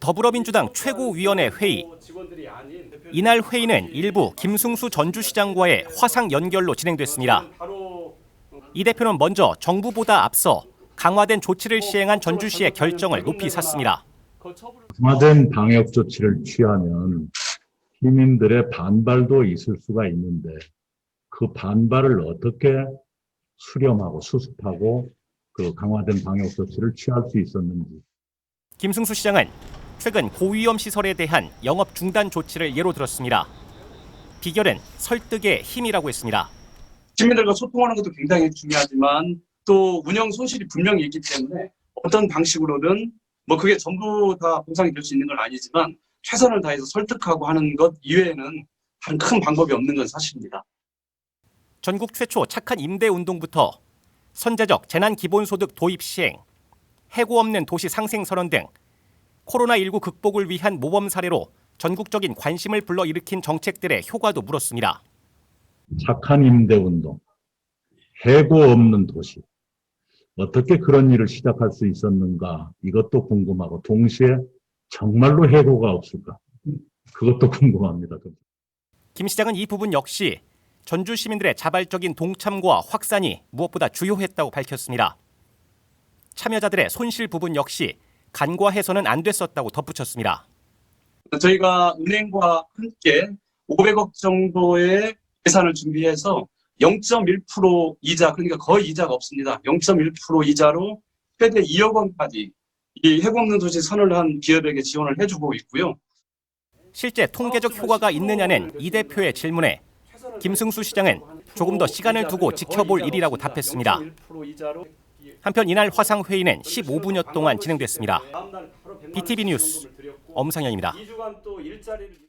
더불어민주당 최고위원회 회의. 직원들이 아닌 이날 회의는 일부 김승수 전주시장과의 화상 연결로 진행됐습니다. 바로 이 대표는 먼저 정부보다 앞서 강화된 조치를 시행한 전주시의 결정을 높이 샀습니다. 그 강화된 방역 조치를 취하면 시민들의 반발도 있을 수가 있는데 그 반발을 어떻게 수렴하고 수습하고 그 강화된 방역 조치를 취할 수 있었는지 김승수 시장은 최근 고위험 시설에 대한 영업 중단 조치를 예로 들었습니다. 비결은 설득의 힘이라고 했습니다. 시민들과 소통하는 것도 굉장히 중요하지만 또 운영 손실이 분명히 있기 때문에 어떤 방식으로든 뭐 그게 전부 다 보상이 될 수 있는 건 아니지만 최선을 다해서 설득하고 하는 것 이외에는 다른 큰 방법이 없는 건 사실입니다. 전국 최초 착한 임대 운동부터 선제적 재난 기본소득 도입 시행, 해고 없는 도시 상생 선언 등 코로나19 극복을 위한 모범 사례로 전국적인 관심을 불러일으킨 정책들의 효과도 물었습니다. 착한 임대 운동, 해고 없는 도시 어떻게 그런 일을 시작할 수 있었는가 이것도 궁금하고 동시에 정말로 해고가 없을까 그것도 궁금합니다. 김 시장은 이 부분 역시 전주 시민들의 자발적인 동참과 확산이 무엇보다 주요했다고 밝혔습니다. 참여자들의 손실 부분 역시 간과해서는 안 됐었다고 덧붙였습니다. 저희가 은행과 함께 500억 정도의 예산을 준비해서 0.1% 이자 그러니까 거의 이자가 없습니다. 0.1% 이자로 최대 2억 원까지 이 해고 없는 도시 선을 한 기업에게 지원을 해주고 있고요. 실제 통계적 효과가 있느냐는 이 대표의 질문에 김승수 시장은 조금 더 시간을 두고 지켜볼 일이라고 답했습니다. 한편 이날 화상 회의는 15분여 동안 진행됐습니다. BTV 뉴스 엄상현입니다. 2주간 또 일자리를